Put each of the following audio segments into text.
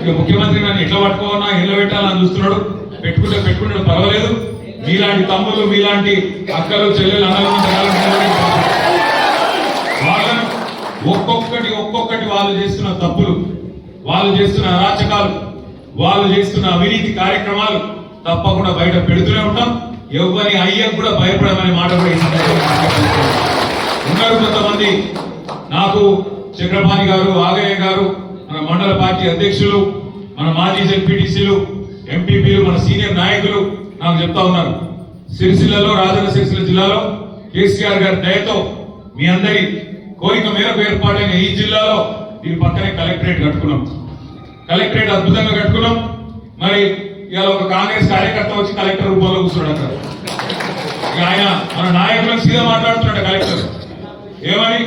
ఇక ముఖ్యమంత్రి నన్ను ఎట్లా పట్టుకోవాలన్నా ఎట్లా పెట్టాలని చూస్తున్నాడు. పెట్టుకుంటే పెట్టుకుంటే పర్వాలేదు. మీలాంటి తమ్ముళ్ళు మీలాంటి అక్కలు చెల్లెలు అన్నలు వాళ్ళను ఒక్కొక్కటి ఒక్కొక్కటి వాళ్ళు చేస్తున్న తప్పులు వాళ్ళు చేస్తున్న అరాచకాలు వాళ్ళు చేస్తున్న అవినీతి కార్యక్రమాలు తప్పకుండా బయట పెడుతూనే ఉంటాం. ఎవరి అయ్యకు కూడా భయపడమనే మాట కూడా ఉన్నారు కొంతమంది నాకు చక్రపాణి గారు ఆగయ్య గారు మన మండల పార్టీ అధ్యక్షులు మన మాజీ ఎంపీటీసీలు ఎంపీపీలు మన సీనియర్ నాయకులు నాకు చెప్తా ఉన్నారు. సిరిసిల్లలో రాజన్న సిరిసిల్ల జిల్లాలో కేసీఆర్ గారి దయతో మీ అందరి కోరిక మేరకు ఏర్పాటైన ఈ జిల్లాలో దీని పక్కనే కలెక్టరేట్ కట్టుకున్నాం. కలెక్టరేట్ అద్భుతంగా కట్టుకున్నాం. మరి ఇవాళ ఒక కాంగ్రెస్ కార్యకర్త వచ్చి కలెక్టర్ రూపంలో కూర్చున్నాడు అక్కడ. ఆయన మన నాయకులకు సీదా మాట్లాడుతున్నాడు కలెక్టర్. ఏమని?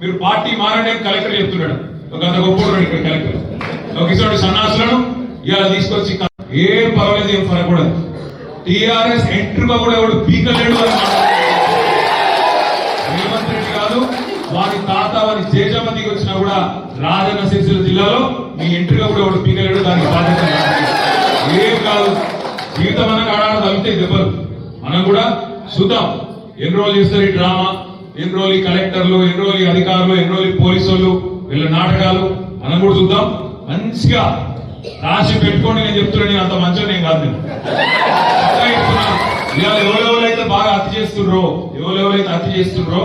మీరు పార్టీ మారండి కలెక్టర్ చెప్తున్నాడు. ఒక అంత గొప్ప ఇక్కడ కలెక్టర్. ఒక ఇటువంటి సన్నాసులను ఇలా తీసుకొచ్చి ఏ పర్వాలేదు ఏం పడకూడదు టిఆర్ఎస్ ఎంట్రీగా కూడా ఎవడు పీకలేడు అని రేవంత్ రెడ్డి కాదు వారి తాత వారి జేజమ్మతికి వచ్చినా కూడా రాజన్న సిరిసిల్ల జిల్లాలో మీ ఎంట్రీగా కూడా ఎవడు పీకలేడు దానికి బాధ్యత ఏం కాదు. జీవితం అన్న ఆడాడ తగ్గితే దెబ్బలు. మనం కూడా చూద్దాం. ఎన్ని రోజులు చేస్తారు ఈ డ్రామా? ఎన్ని రోజులు కలెక్టర్లు ఎన్ని రోజులు అధికారులు ఎన్ని రోజులు ఈ పోలీసు వీళ్ళ నాటకాలు? మనం కూడా చూద్దాం. మంచిగా రాసి పెట్టుకోండి నేను చెప్తున్నా నేను అంత మంచిగా నేను కాదు నేను. ఇవాళ ఎవరెవరైతే బాగా హత్య చేస్తుండ్రో ఎవరెవరైతే హత్య చేస్తుండ్రో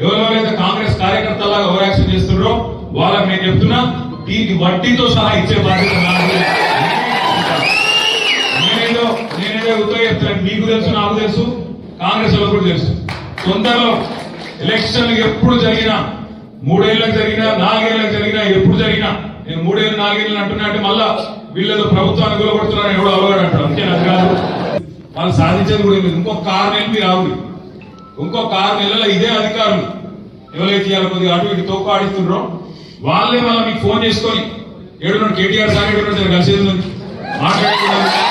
ఎవరెవరైతే కాంగ్రెస్ కార్యకర్తలాగా ఓవర్ యాక్షన్ చేస్తుండ్రో వాళ్ళకి నేను చెప్తున్నా దీన్ని వడ్డీతో సహా ఇచ్చే బాధ్యత నేనేదో నేనేదో ఉత్తరం చెప్తున్నాను మీకు తెలుసు నాకు తెలుసు కాంగ్రెస్ వాళ్ళకు కూడా తెలుసు. తొందరలో ఎలక్షన్ ఎప్పుడు జరిగినా మూడేళ్ళకు జరిగినా నాలుగేళ్ళకి జరిగినా ఎప్పుడు జరిగినా నేను మూడేళ్ళు నాలుగేళ్ళు అంటున్నా అంటే మళ్ళా వీళ్ళతో ప్రభుత్వాన్ని కూలగొడుతున్నారని ఎవడో అలవాడు అంటాడు. అంతే అది కాదు. వాళ్ళు సాధించేది కూడా ఇంకొక ఆరు నెలలు మీరు ఆవుడు. ఇంకొక ఆరు నెలల ఇదే అధికారులు. ఎవరైతే ఇవాళ కొద్దిగా అటు ఇటు తోపు ఆడిస్తుండ్రో వాళ్ళే మళ్ళీ మీకు ఫోన్ చేసుకొని ఏడున్నాడు కేటీఆర్ సార్ ఏడున్నాడు కలిసేది మాట్లాడుతున్నారు